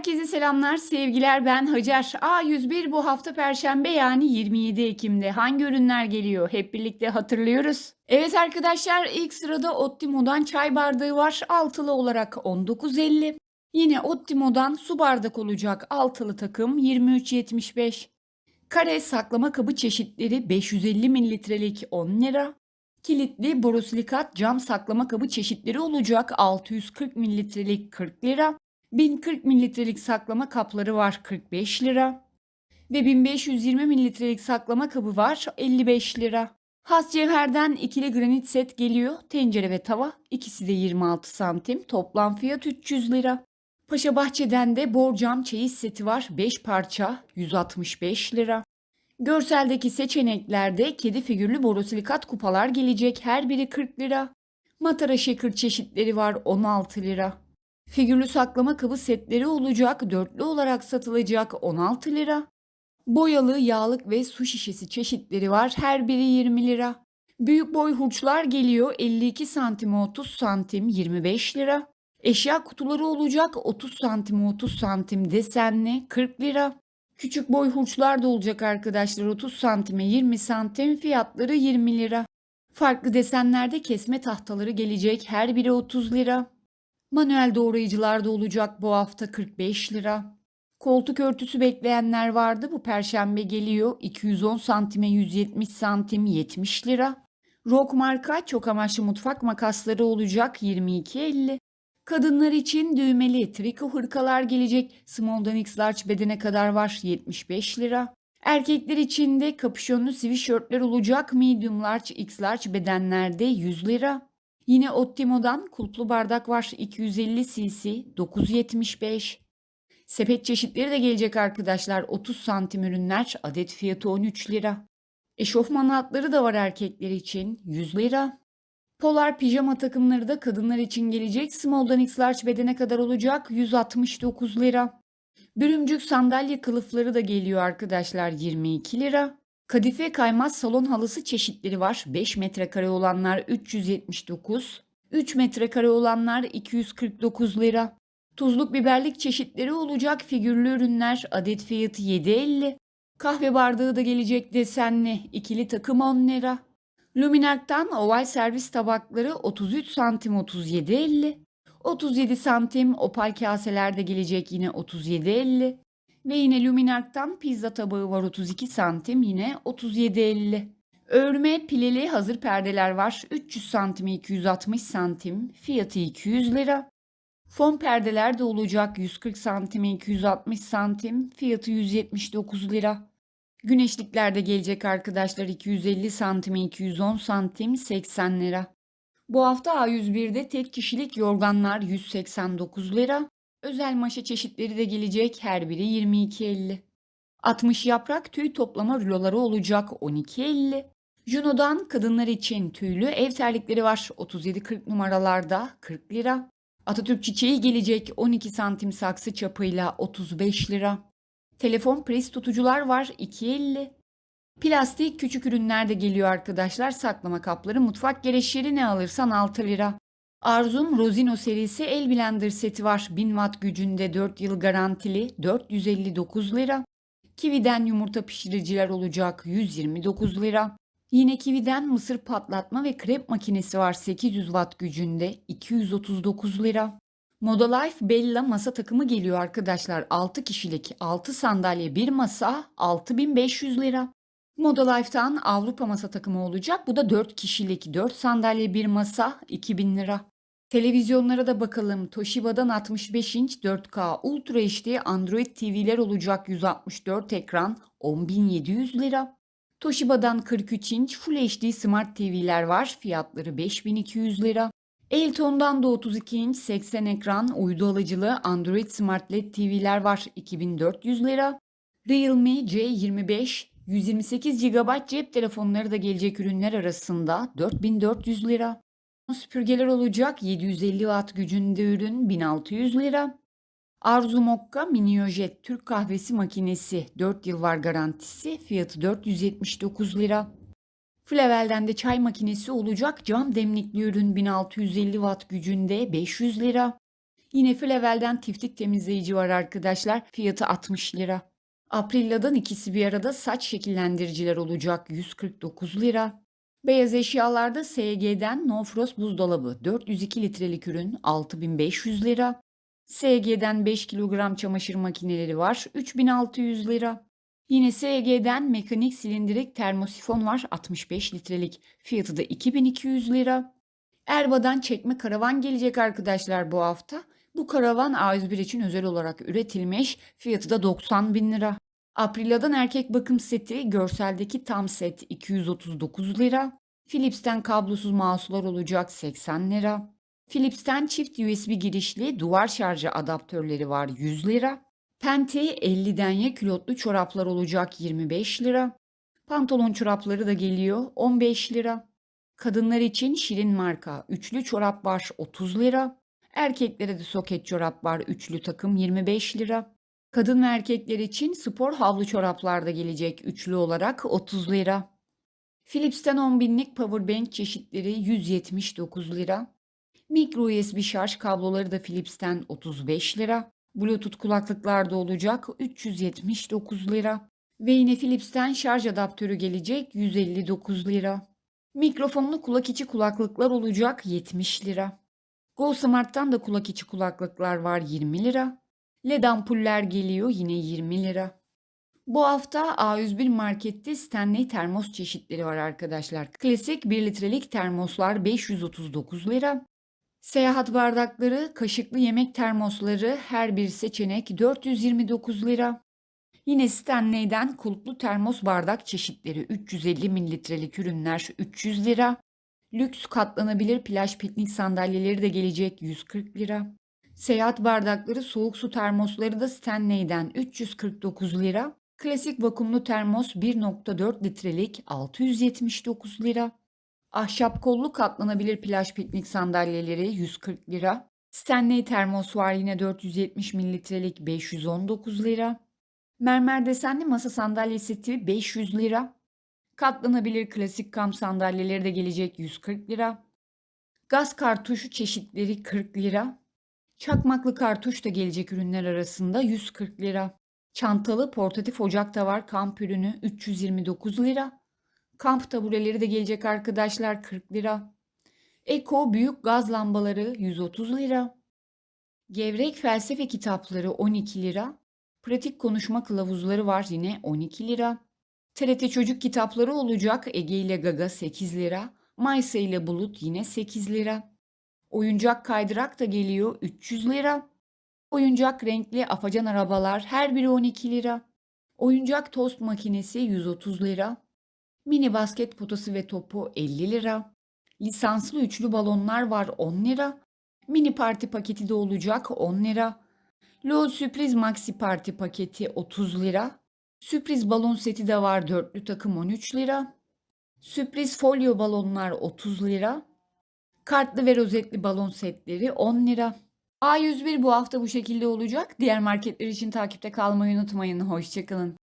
Herkese selamlar, sevgiler. Ben Hacer. A101 bu hafta Perşembe yani 27 Ekim'de hangi ürünler geliyor? Hep birlikte hatırlıyoruz. Evet arkadaşlar ilk sırada Ottimo'dan çay bardağı var. Altılı olarak 19.50. Yine Ottimo'dan su bardak olacak altılı takım 23.75. Kare saklama kabı çeşitleri 550 mililitrelik 10 lira. Kilitli borosilikat cam saklama kabı çeşitleri olacak 640 mililitrelik 40 lira. 1040 mililitrelik saklama kapları var 45 lira. Ve 1520 mililitrelik saklama kabı var 55 lira. Has cevherden ikili granit set geliyor. Tencere ve tava. ikisi de 26 santim. Toplam fiyat 300 lira. Paşa Bahçe'den de borcam çeyiz seti var. 5 parça 165 lira. Görseldeki seçeneklerde kedi figürlü borosilikat kupalar gelecek. Her biri 40 lira. Matara şeker çeşitleri var 16 lira. Figürlü saklama kabı setleri olacak. Dörtlü olarak satılacak 16 lira. Boyalı, yağlık ve su şişesi çeşitleri var. Her biri 20 lira. Büyük boy hurçlar geliyor. 52 santim 30 santim 25 lira. Eşya kutuları olacak 30 santim 30 santim desenli 40 lira. Küçük boy hurçlar da olacak arkadaşlar 30 santime 20 santim fiyatları 20 lira. Farklı desenlerde kesme tahtaları gelecek her biri 30 lira. Manuel doğrayıcılar da olacak bu hafta 45 lira. Koltuk örtüsü bekleyenler vardı bu perşembe geliyor 210 santime 170 santim 70 lira. Rock marka çok amaçlı mutfak makasları olacak 22.50. Kadınlar için düğmeli triko hırkalar gelecek. Small'dan X large bedene kadar var 75 lira. Erkekler için de kapüşonlu sweatshirtler olacak. Medium large, X large bedenlerde 100 lira. Yine Ottimo'dan kulplu bardak var 250 cc 9.75. Sepet çeşitleri de gelecek arkadaşlar. 30 santim ürünler adet fiyatı 13 lira. Eşofman hatları da var erkekler için 100 lira. Polar pijama takımları da kadınlar için gelecek. Small'dan X large bedene kadar olacak 169 lira. Bürümcük sandalye kılıfları da geliyor arkadaşlar 22 lira. Kadife kaymaz salon halısı çeşitleri var. 5 metrekare olanlar 379, 3 metrekare olanlar 249 lira. Tuzluk biberlik çeşitleri olacak figürlü ürünler adet fiyatı 7.50. Kahve bardağı da gelecek desenli ikili takım 10 lira. Luminark'tan oval servis tabakları 33 santim 37.50. 37 santim opal kaseler de gelecek yine 37.50. Ve yine Luminark'tan pizza tabağı var 32 santim yine 37.50. Örme pileli hazır perdeler var 300 santim 260 santim fiyatı 200 lira. Fon perdeler de olacak 140 santim 260 santim fiyatı 179 lira. Güneşlikler de gelecek arkadaşlar 250 santim 210 santim 80 lira. Bu hafta A101'de tek kişilik yorganlar 189 lira. Özel maşa çeşitleri de gelecek her biri 22.50. 60 yaprak tüy toplama ruloları olacak 12.50. Juno'dan kadınlar için tüylü ev terlikleri var 37-40 numaralarda 40 lira. Atatürk çiçeği gelecek 12 santim saksı çapıyla 35 lira. Telefon priz tutucular var 2.50. Plastik küçük ürünler de geliyor arkadaşlar. Saklama kapları, mutfak gereçleri ne alırsan 6 lira. Arzum Rosino serisi el blender seti var. 1000 watt gücünde 4 yıl garantili 459 lira. Kivi'den yumurta pişiriciler olacak 129 lira. Yine Kivi'den mısır patlatma ve krep makinesi var 800 watt gücünde 239 lira. Moda Life Bella masa takımı geliyor arkadaşlar. 6 kişilik 6 sandalye 1 masa 6500 lira. Moda Life'tan Avrupa masa takımı olacak. Bu da 4 kişilik 4 sandalye 1 masa 2000 lira. Televizyonlara da bakalım. Toshiba'dan 65 inç 4K Ultra HD Android TV'ler olacak 164 ekran 10.700 lira. Toshiba'dan 43 inç Full HD Smart TV'ler var. Fiyatları 5200 lira. Elton'dan da 32 inç 80 ekran uydu alıcılı Android Smart LED TV'ler var 2400 lira. Realme C25 128 GB cep telefonları da gelecek ürünler arasında 4400 lira. Süpürgeler olacak 750 watt gücünde ürün 1600 lira. Arzu Mokka Miniojet Türk kahvesi makinesi 4 yıl var garantisi fiyatı 479 lira. Flavel'den de çay makinesi olacak cam demlikli ürün 1650 watt gücünde 500 lira. Yine Flavel'den tiftik temizleyici var arkadaşlar. Fiyatı 60 lira. Aprilla'dan ikisi bir arada saç şekillendiriciler olacak 149 lira. Beyaz eşyalarda SG'den No Frost buzdolabı 402 litrelik ürün 6500 lira. SG'den 5 kilogram çamaşır makineleri var 3600 lira. Yine SG'den mekanik silindirik termosifon var 65 litrelik. Fiyatı da 2200 lira. Erba'dan çekme karavan gelecek arkadaşlar bu hafta. Bu karavan A101 için özel olarak üretilmiş. Fiyatı da 90 bin lira. Aprila'dan erkek bakım seti görseldeki tam set 239 lira. Philips'ten kablosuz mouse'lar olacak 80 lira. Philips'ten çift USB girişli duvar şarjı adaptörleri var 100 lira. Penti 50 denye külotlu çoraplar olacak 25 lira. Pantolon çorapları da geliyor 15 lira. Kadınlar için Şirin marka üçlü çorap var 30 lira. Erkeklere de soket çorap var üçlü takım 25 lira. Kadın ve erkekler için spor havlu çoraplar da gelecek üçlü olarak 30 lira. Philips'ten 10 binlik powerbank çeşitleri 179 lira. Micro USB şarj kabloları da Philips'ten 35 lira. Bluetooth kulaklıklar da olacak 379 lira. Ve yine Philips'ten şarj adaptörü gelecek 159 lira. Mikrofonlu kulak içi kulaklıklar olacak 70 lira. Go da kulak içi kulaklıklar var 20 lira. LED ampuller geliyor yine 20 lira. Bu hafta A101 markette Stanley termos çeşitleri var arkadaşlar. Klasik 1 litrelik termoslar 539 lira. Seyahat bardakları, kaşıklı yemek termosları her bir seçenek 429 lira. Yine Stanley'den kulplu termos bardak çeşitleri 350 mililitrelik ürünler 300 lira. Lüks katlanabilir plaj piknik sandalyeleri de gelecek 140 lira. Seyahat bardakları soğuk su termosları da Stanley'den 349 lira. Klasik vakumlu termos 1.4 litrelik 679 lira. Ahşap kollu katlanabilir plaj piknik sandalyeleri 140 lira. Stanley termos var yine 470 mililitrelik 519 lira. Mermer desenli masa sandalye seti 500 lira. Katlanabilir klasik kamp sandalyeleri de gelecek 140 lira. Gaz kartuşu çeşitleri 40 lira. Çakmaklı kartuş da gelecek ürünler arasında 140 lira. Çantalı portatif ocak da var kamp ürünü 329 lira. Kamp tabureleri de gelecek arkadaşlar 40 lira. Eko büyük gaz lambaları 130 lira. Gevrek felsefe kitapları 12 lira. Pratik konuşma kılavuzları var yine 12 lira. TRT çocuk kitapları olacak Ege ile Gaga 8 lira. Maysa ile Bulut yine 8 lira. Oyuncak kaydırak da geliyor 300 lira. Oyuncak renkli afacan arabalar her biri 12 lira. Oyuncak tost makinesi 130 lira. Mini basket potası ve topu 50 lira. Lisanslı üçlü balonlar var 10 lira. Mini parti paketi de olacak 10 lira. Lol sürpriz maxi parti paketi 30 lira. Sürpriz balon seti de var dörtlü takım 13 lira. Sürpriz folyo balonlar 30 lira. Kartlı ve rozetli balon setleri 10 lira. A101 bu hafta bu şekilde olacak. Diğer marketler için takipte kalmayı unutmayın. Hoşçakalın.